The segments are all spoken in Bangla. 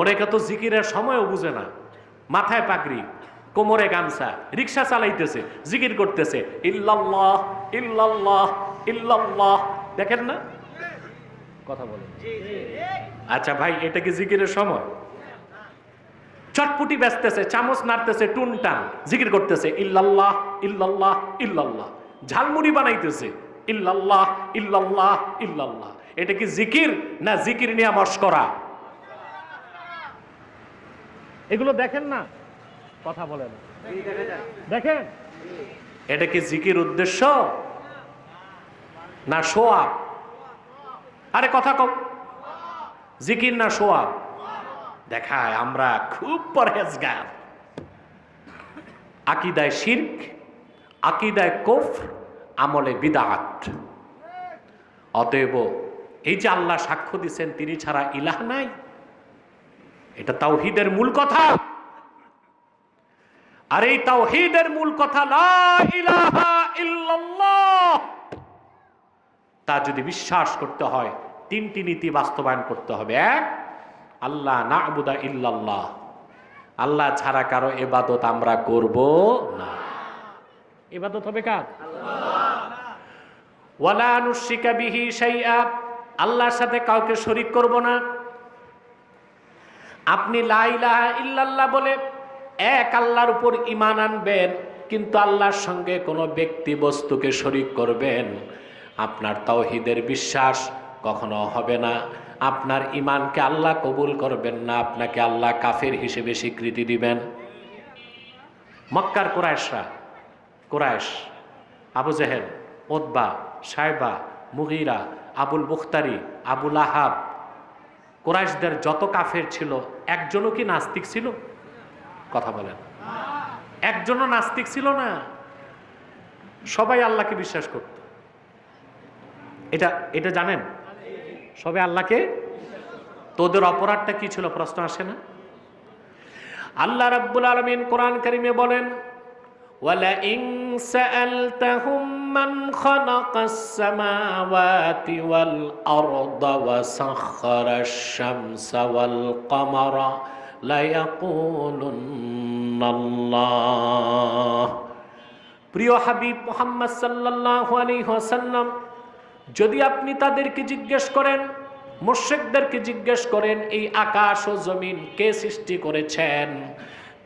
অনেকে তো জিকিরের সময়ও বুঝে না। মাথায় পাগড়ি কোমরে গামছা রিক্সা চালাইতেছে জিকির করতেছে ইল্লাল্লাহ ইল্লাল্লাহ ইল্লাল্লাহ। দেখেন না? কথা বলেন। আচ্ছা ভাই এটা কি জিকিরের সময়? চটপুটি বেচতেছে চামচ নাড়তেছে টুনটান জিকির করতেছে ইল্লাল্লাহ ইল্লাল্লাহ ইল্লাল্লাহ। ঝালমুড়ি বানাইতেছে ইল্লাল্লাহ ইল্লাল্লাহ ইল্লাল্লাহ। এটা কি জিকির না জিকির নিয়ে মস্করা? এগুলো দেখেন না? কথা বলেন। দেখেন? এটা কি জিকির উদ্দেশ্য? না শোয়াব আরে কথা কম। জিকির না শোয়াব দেখায় আমরা খুব পরহেজগার। আকিদায় শির্ক, আকিদায় কোফ আমলে বিদাত। অতএব এই যে আল্লাহ সাক্ষ্য দিচ্ছেন তিনি ছাড়া ইলাহ নাই। এটা তাওহিদের মূল কথা। আর এই তাওহিদের মূল কথা তা যদি বিশ্বাস করতে হয়, তিনটি নীতি বাস্তবায়ন করতে হবে। এক আল্লাহ না ইল্লাল্লাহ। আল্লাহ ছাড়া কারও এবাদত আমরা করব না। এবাদত হবে কার? ওয়ালা নুশিকা আল্লাহর সাথে কাউকে শরিক করব না। আপনি লা ইলাহা ইল্লাল্লাহ বলে এক আল্লাহর উপর ঈমান আনবেন, কিন্তু আল্লাহর সঙ্গে কোনো ব্যক্তি বস্তুকে শরীক করবেন। আপনার তাওহীদের বিশ্বাস কখনো হবে না। আপনার ইমানকে আল্লাহ কবুল করবেন না, আপনাকে আল্লাহ কাফের হিসেবে স্বীকৃতি দিবেন। মক্কার কোরআশরা কোরআশ আবু জেহেল ওদবা সাইবা মুগিরা, আবুল বুখতারি আবুল আহাব কোরাইশদের যত কাফের ছিল, একজনও কি নাস্তিক ছিল? কথা বলেন। একজনও নাস্তিক ছিল না। সবাই আল্লাহকে বিশ্বাস করত। এটা এটা জানেন? সবাই আল্লাহকে? তোদের অপরাধটা কি ছিল? প্রশ্ন আসে না? আল্লাহ রাব্বুল আলামিন কোরআন কারিমে বলেন ولئن سألتهم من خلق السماوات والأرض وسخر الشمس والقمر ليقولن الله প্রিয় হাবিব মোহাম্মদ সাল্লাল্লাহু আলাইহি ওয়াসাল্লাম যদি আপনি তাদেরকে জিজ্ঞেস করেন মুর্শেকদেরকে জিজ্ঞেস করেন এই আকাশ ও জমিন কে সৃষ্টি করেছেন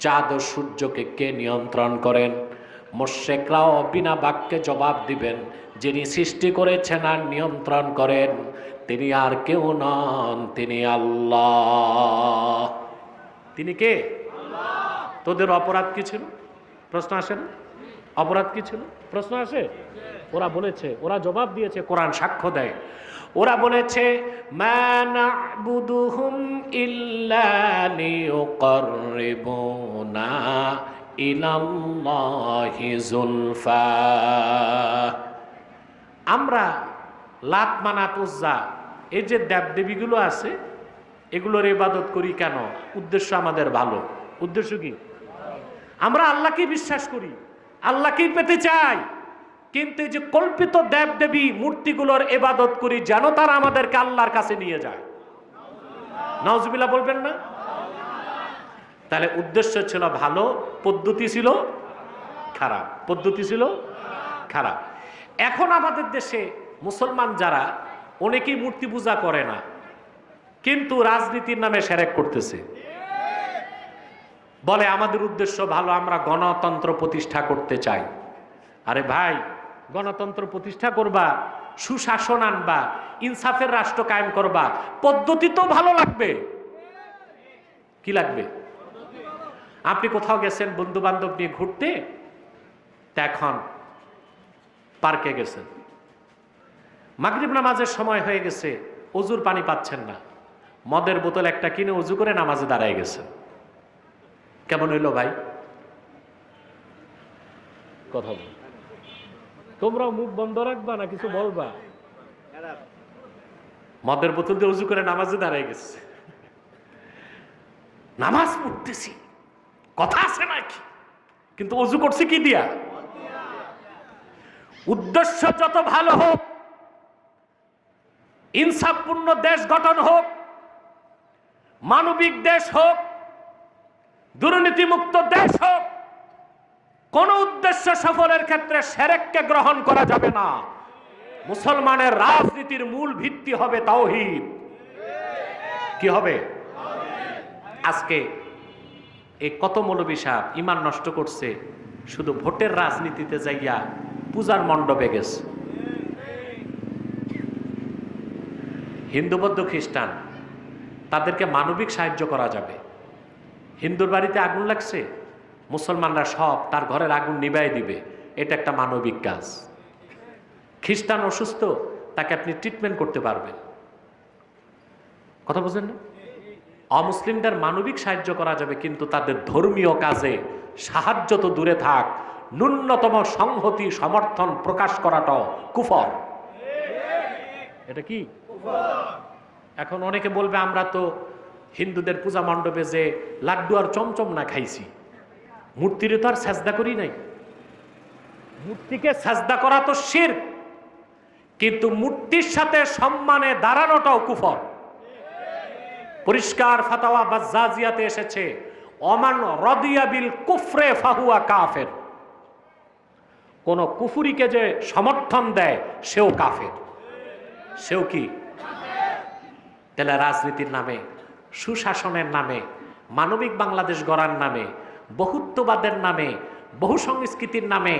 চাঁদ ও সূর্যকে কে নিয়ন্ত্রণ করেন? মোর্শেকরাও বিনা বাক্যে জবাব দিবেন, যিনি সৃষ্টি করেছেন আর নিয়ন্ত্রণ করেন, তিনি আর কেউ নন, তিনি আল্লাহ। তিনি কে? তোদের অপরাধ কি ছিল? প্রশ্ন আসে না? অপরাধ কি ছিল? প্রশ্ন আসে? ওরা বলেছে, ওরা জবাব দিয়েছে, কোরআন সাক্ষ্য দেয়। ওরা বলেছে, মা না'বুদুহুম ইল্লা লিয়ুকাররিবুনা ইলাল্লাহি যুলফা। আমরা লাত মানাত উজ্জা এই যে দেবদেবীগুলো আছে, এগুলোর ইবাদত করি কেন? উদ্দেশ্য আমাদের ভালো। উদ্দেশ্য কি? আমরা আল্লাহকে বিশ্বাস করি, আল্লাহকেই পেতে চাই। কিন্তু এই যে কল্পিত দেব দেবী মূর্তিগুলোর এবাদত করি, যেন তারা আমাদেরকে আল্লাহর কাছে নিয়ে যায়। নজবিল্লা বলবেন না? তাহলে উদ্দেশ্য ছিল ভালো, পদ্ধতি ছিল খারাপ। পদ্ধতি ছিল খারাপ। এখন আমাদের দেশে মুসলমান যারা, অনেকেই মূর্তি পূজা করে না, কিন্তু রাজনীতির নামে সেরেক করতেছে। বলে, আমাদের উদ্দেশ্য ভালো, আমরা গণতন্ত্র প্রতিষ্ঠা করতে চাই। আরে ভাই গণতন্ত্র প্রতিষ্ঠা করবা, সুশাসন আনবা, ইনসাফের রাষ্ট্র কায়েম করবা, পদ্ধতি তো ভালো লাগবে। কি লাগবে? আপনি কোথাও গেছেন বন্ধু বান্ধব নিয়ে ঘুরতে? এখন পার্কে গেছেন। মাগরিব নামাজের সময় হয়ে গেছে, অজুর পানি পাচ্ছেন না। মদের বোতল একটা কিনে উজু করে নামাজে দাঁড়ায় গেছেন। কেমন হইল ভাই? কথা বল। তোমরাও মুখ বন্ধ রাখবা না কিছু বলবা? মদের বোতল দিয়ে উজু করে নামাজে দাঁড়ায় গেছে। নামাজ পড়তেছি, কথা আছে নাকি? কিন্তু অজু করছে কি দিয়া? উদ্দেশ্য যত ভালো হোক, ইনসাফপূর্ণ দেশ গঠন হোক, মানবিক দেশ হোক, দুর্নীতিমুক্ত দেশ হোক কোন উদ্দেশ্য সফলের ক্ষেত্রে সেরেককে গ্রহণ করা যাবে না। মুসলমানের রাজনীতির মূল ভিত্তি হবে তাওহিদ। কি হবে? আজকে এই কত মৌলবী সাহেব ইমান নষ্ট করছে, শুধু ভোটের রাজনীতিতে যাইয়া পূজার মণ্ডপে গেছে। হিন্দু বৌদ্ধ খ্রিস্টান, তাদেরকে মানবিক সাহায্য করা যাবে। হিন্দুর বাড়িতে আগুন লাগছে? মুসলমানরা সব তার ঘরের আগুন নিবাই দিবে। এটা একটা মানবিক কাজ। খ্রিস্টান অসুস্থ, তাকে আপনি ট্রিটমেন্ট করতে পারবেন। কথা বুঝলেন না? অমুসলিমদের মানবিক সাহায্য করা যাবে, কিন্তু তাদের ধর্মীয় কাজে সাহায্য তো দূরে থাক। ন্যূনতম সংহতি, সমর্থন প্রকাশ করাটাও কুফর। এটা কি? এখন অনেকে বলবে, আমরা তো হিন্দুদের পূজা মণ্ডপে যে লাড্ডু আর চমচম না খাইছি। মূর্তিরে তো আর সাজদা করি নাই। মূর্তিকে সাজদা করা তো শির কিন্তু মূর্তির সাথে সম্মানে দাঁড়ানোটাও কুফর। পরিষ্কার ফাতাওয়া বাজ্জাজিয়াতে এসেছে অমান রদিয়া বিল কুফরে ফাহুয়া কাফের। কোন কুফুরিকে যে সমর্থন দেয় সেও কাফের। সেও কি? তাহলে রাজনীতির নামে সুশাসনের নামে মানবিক বাংলাদেশ গড়ার নামে বহুত্ববাদের নামে বহু সংস্কৃতির নামে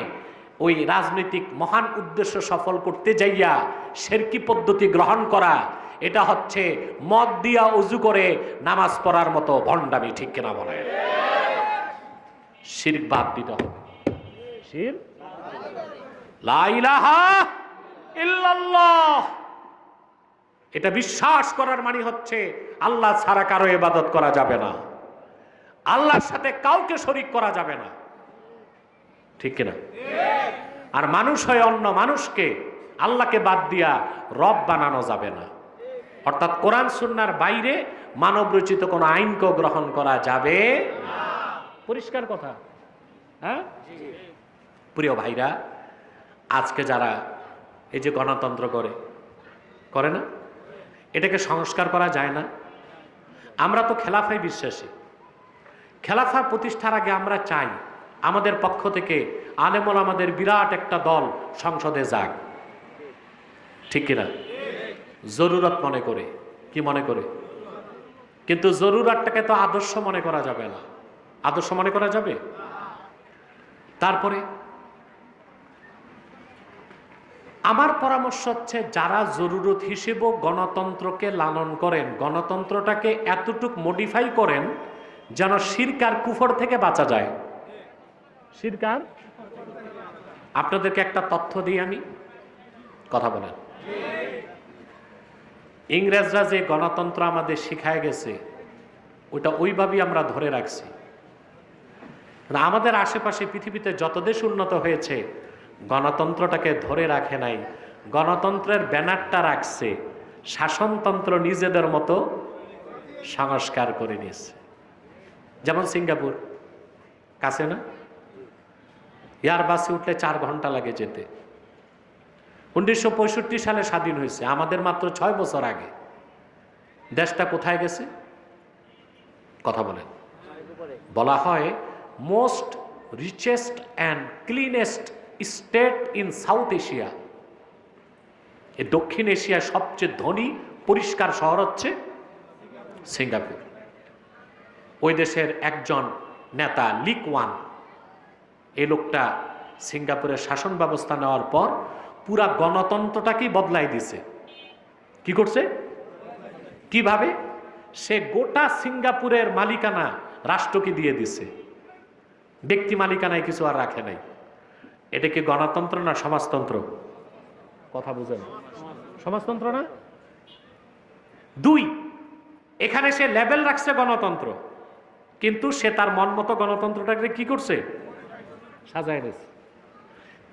ওই রাজনৈতিক মহান উদ্দেশ্য সফল করতে যাইয়া সেরকি পদ্ধতি গ্রহণ করা এটা হচ্ছে মদ দিয়া উজু করে নামাজ পড়ার মতো ভণ্ডামি ঠিক কিনা বলে শির্ক বাদ দিতে হবে। শির? এটা বিশ্বাস করার মানে হচ্ছে আল্লাহ ছাড়া কারও ইবাদত করা যাবে না। আল্লাহর সাথে কাউকে শরিক করা যাবে না। ঠিক কিনা? আর মানুষ হয় অন্য মানুষকে আল্লাহকে বাদ দিয়া রব বানানো যাবে না। অর্থাৎ কোরআন সুন্নার বাইরে মানব রচিত কোনো আইনকেও গ্রহণ করা যাবে পরিষ্কার কথা। হ্যাঁ? প্রিয় ভাইরা, আজকে যারা এই যে গণতন্ত্র করে করে না? এটাকে সংস্কার করা যায় না। আমরা তো খেলাফায় বিশ্বাসী। খেলাফা প্রতিষ্ঠার আগে আমরা চাই আমাদের পক্ষ থেকে আলেমল আমাদের বিরাট একটা দল সংসদে যাক। ঠিক কিনা? জরুরত মনে করে। কি মনে করে? কিন্তু জরুরতটাকে তো আদর্শ মনে করা যাবে না। আদর্শ মনে করা যাবে? তারপরে আমার পরামর্শ হচ্ছে যারা জরুরত হিসেবে গণতন্ত্রকে লালন করেন, গণতন্ত্রটাকে এতটুক মডিফাই করেন যেন শিরকার কুফর থেকে বাঁচা যায়। শিরকার? আপনাদেরকে একটা তথ্য দিই আমি। কথা বলেন। ইংরেজরা যে গণতন্ত্র আমাদের শিখায় গেছে ওটা ওইভাবেই আমরা ধরে রাখছি। আমাদের আশেপাশে পৃথিবীতে যত দেশ উন্নত হয়েছে গণতন্ত্রটাকে ধরে রাখে নাই। গণতন্ত্রের ব্যানারটা রাখছে শাসনতন্ত্র নিজেদের মতো সংস্কার করে নিয়েছে। যেমন সিঙ্গাপুর। কাছে না? এয়ার বাসে উঠলে চার ঘণ্টা লাগে যেতে। উনিশশো পঁয়ষট্টি সালে স্বাধীন হয়েছে, আমাদের মাত্র ছয় বছর আগে। দেশটা কোথায় গেছে? কথা বলেন। বলা হয় most richest and cleanest state in South Asia এ দক্ষিণ এশিয়ার সবচেয়ে ধনী, পরিষ্কার শহর হচ্ছে সিঙ্গাপুর। ওই দেশের একজন নেতা লিক ওয়ান। এই লোকটা সিঙ্গাপুরের শাসন ব্যবস্থা নেওয়ার পর পুরা গণতন্ত্রটাকেই বদলাই দিছে। কি করছে? কীভাবে? সে গোটা সিঙ্গাপুরের মালিকানা রাষ্ট্রকে দিয়ে দিছে। ব্যক্তি মালিকানায় কিছু আর রাখে নাই। এটা কি গণতন্ত্র না সমাজতন্ত্র? কথা বুঝেন। সমাজতন্ত্র না? দুই, এখানে সে লেভেল রাখছে গণতন্ত্র। কিন্তু সে তার মন মতো গণতন্ত্রটাকে কি করছে? সাজায় নিয়েছে।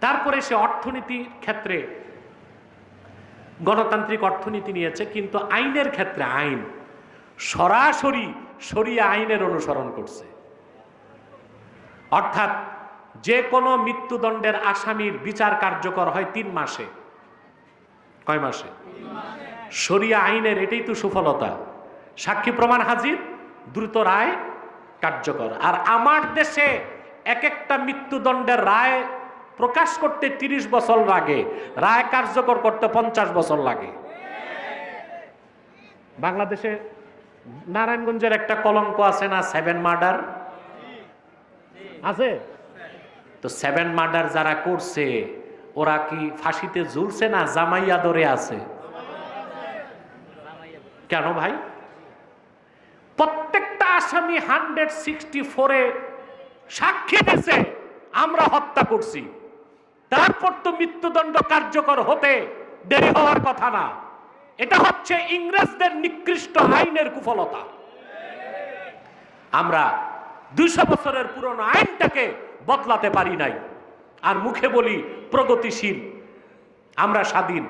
তারপরে সে অর্থনীতির ক্ষেত্রে গণতান্ত্রিক অর্থনীতি নিয়েছে, কিন্তু আইনের ক্ষেত্রে আইন সরাসরি সরিয়ে আইনের অনুসরণ করছে। অর্থাৎ যে কোনো মৃত্যুদণ্ডের আসামির বিচার কার্যকর হয় তিন মাসে। কয় মাসে? সরিয়া আইনের, এটাই তো সুফলতা। সাক্ষী প্রমাণ হাজির, দ্রুত রায় কার্যকর। আর আমার দেশে এক একটা মৃত্যুদণ্ডের রায় প্রকাশ করতে তিরিশ বছর লাগে। রায় কার্যকর করতে পঞ্চাশ বছর লাগে। বাংলাদেশে নারায়ণগঞ্জের একটা কলঙ্ক আছে না সেভেন মার্ডার আছে? তো সেভেন মার্ডার যারা করছে, ওরা কি ফাঁসিতে ঝুলছে না, জামাইয়া দরে আছে? কেন ভাই? প্রত্যেকটা আসামি হান্ড্রেড সিক্সটি ফোরে সাক্ষী দিছে আমরা হত্যা করছি। তারপর তো মৃত্যুদণ্ড কার্যকর হতে দেরি হওয়ার কথা না। এটা হচ্ছে ইংরেজদের নিকৃষ্ট আইনের কুফলতা। আমরা দুইশো বছরের পুরনো আইনটাকে বদলাতে পারি নাই। আর মুখে বলি প্রগতিশীল, আমরা স্বাধীন।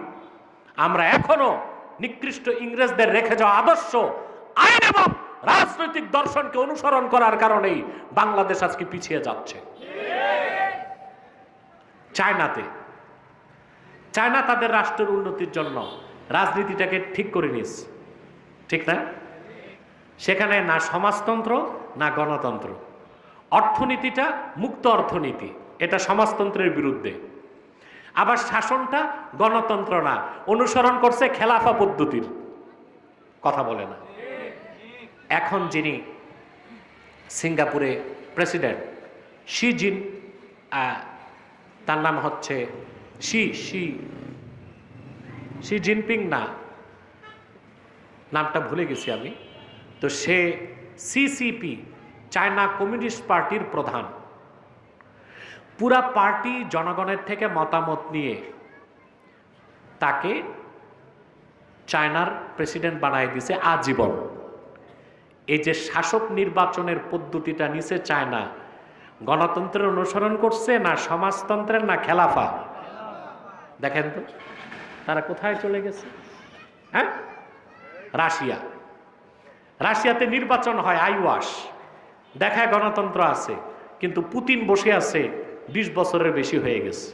আমরা এখনও নিকৃষ্ট ইংরেজদের রেখে যাওয়া আদর্শ, আইন এবং রাজনৈতিক দর্শনকে অনুসরণ করার কারণেই বাংলাদেশ আজকে পিছিয়ে যাচ্ছে। চায়নাতে। চায়না তাদের রাষ্ট্রের উন্নতির জন্য রাজনীতিটাকে ঠিক করে নিস ঠিক না? সেখানে না সমাজতন্ত্র, না গণতন্ত্র। অর্থনীতিটা মুক্ত অর্থনীতি, এটা সমাজতন্ত্রের বিরুদ্ধে। আবার শাসনটা গণতন্ত্র না, অনুসরণ করছে খেলাফা পদ্ধতির। কথা বলে না। এখন যিনি সিঙ্গাপুরে প্রেসিডেন্ট, শি জিন তার নাম হচ্ছে শি শি শি জিনপিং না, নামটা ভুলে গেছি আমি। তো সে সিসিপি চায়না কমিউনিস্ট পার্টির প্রধান। পুরা পার্টি জনগণের থেকে মতামত নিয়ে তাকে চায়নার প্রেসিডেন্ট বানাই দিছে আজীবন। এই যে শাসক নির্বাচনের পদ্ধতিটা নিচে চায় না, গণতন্ত্রের অনুসরণ করছে না সমাজতন্ত্রের না খেলাফা? দেখেন তো, তারা কোথায় চলে গেছে? হ্যাঁ? রাশিয়া। রাশিয়াতে নির্বাচন হয় আইওয়াস। দেখায় গণতন্ত্র আছে, কিন্তু পুতিন বসে আছে, বিশ বছরের বেশি হয়ে গেছে।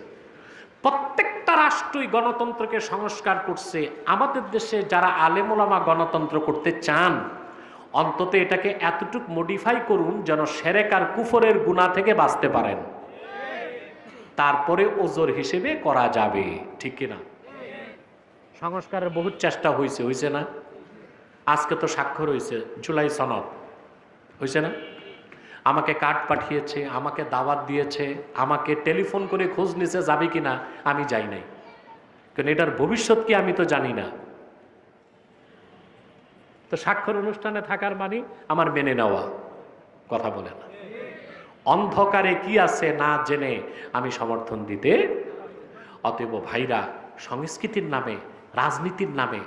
প্রত্যেকটা রাষ্ট্রই গণতন্ত্রকে সংস্কার করছে। আমাদের দেশে যারা আলেমোলামা গণতন্ত্র করতে চান অন্তত এটাকে এতটুক মডিফাই করুন যেন সেরেক আর কুফরের গুণা থেকে বাঁচতে পারেন। তারপরে ওজোর হিসেবে করা যাবে, ঠিক কিনা? সংস্কারের বহু চেষ্টা হয়েছে হয়েছে না? আজকে তো স্বাক্ষর হয়েছে জুলাই সনদ। হয়েছে না? আমাকে কার্ড পাঠিয়েছে, আমাকে দাওয়াত দিয়েছে, আমাকে টেলিফোন করে খোঁজ নিছে যাবে কিনা আমি যাই নাই। কারণ এটার ভবিষ্যৎ কি আমি তো জানি না। তো স্বাক্ষর অনুষ্ঠানে থাকার মানে আমার মেনে নেওয়া। কথা বলে না। অন্ধকারে কি আছে না জেনে আমি সমর্থন দিতে। অতএব ভাইরা, সংস্কৃতির নামে, রাজনীতির নামে,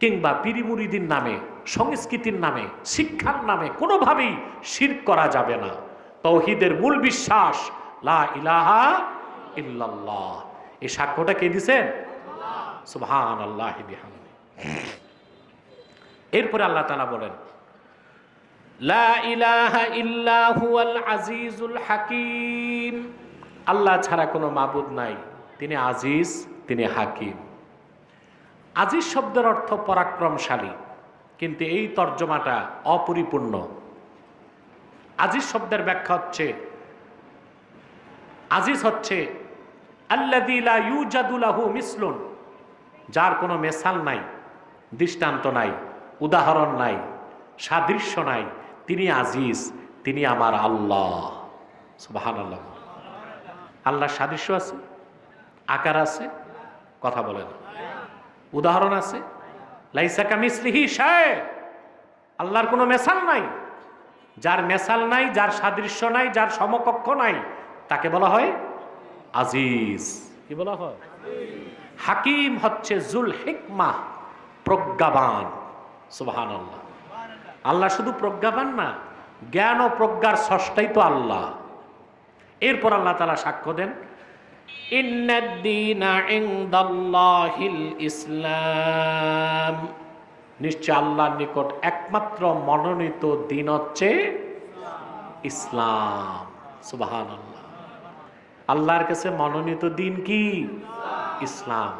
কিংবা পিরিমুরিদির নামে, সংস্কৃতির নামে, শিক্ষার নামে কোনোভাবেই শির করা যাবে না। তৌহিদের মূল বিশ্বাস, লা ইলাহা ইল্লাল্লাহ। এই সাক্ষ্যটা কে দিছেন? সুবহান আল্লাহ এরপরে আল্লাহ তালা বলেন আজিজুল হাকিম। আল্লাহ ছাড়া কোনো মাবুদ নাই, তিনি আজিজ, তিনি হাকিম। আজিজ শব্দের অর্থ পরাক্রমশালী, কিন্তু এই তর্জমাটা অপরিপূর্ণ। আজিজ শব্দের ব্যাখ্যা হচ্ছে, আজিজ হচ্ছে ইউজাদুলাহু মিসলুন। যার কোনো মেসাল নাই, দৃষ্টান্ত নাই। উদাহরণ নাই, সাদৃশ্য নাই। তিনি আজিজ, তিনি আমার আল্লাহ। সুবাহান আল্লাহ আল্লাহর সাদৃশ্য আছে, আকার আছে, কথা বলে না। উদাহরণ আছে, লাইসা কামিসলিহি শায় আল্লাহর কোনো মেসাল নাই। যার মেসাল নাই, যার সাদৃশ্য নাই, যার সমকক্ষ নাই, তাকে বলা হয় আজিজ। কি বলা হয়? হাকিম হচ্ছে জুল হিকমা, প্রজ্ঞাবান। সুবহান আল্লাহ আল্লাহ শুধু প্রজ্ঞাবান না, জ্ঞান ও প্রজ্ঞার ষষ্ঠাই তো আল্লাহ। এরপর আল্লাহ তালা সাক্ষ্য দেন ইসলাম। নিশ্চয় আল্লাহর নিকট একমাত্র মনোনীত দিন হচ্ছে ইসলাম। সুবাহান আল্লাহ আল্লাহর কাছে মনোনীত দিন কি? ইসলাম।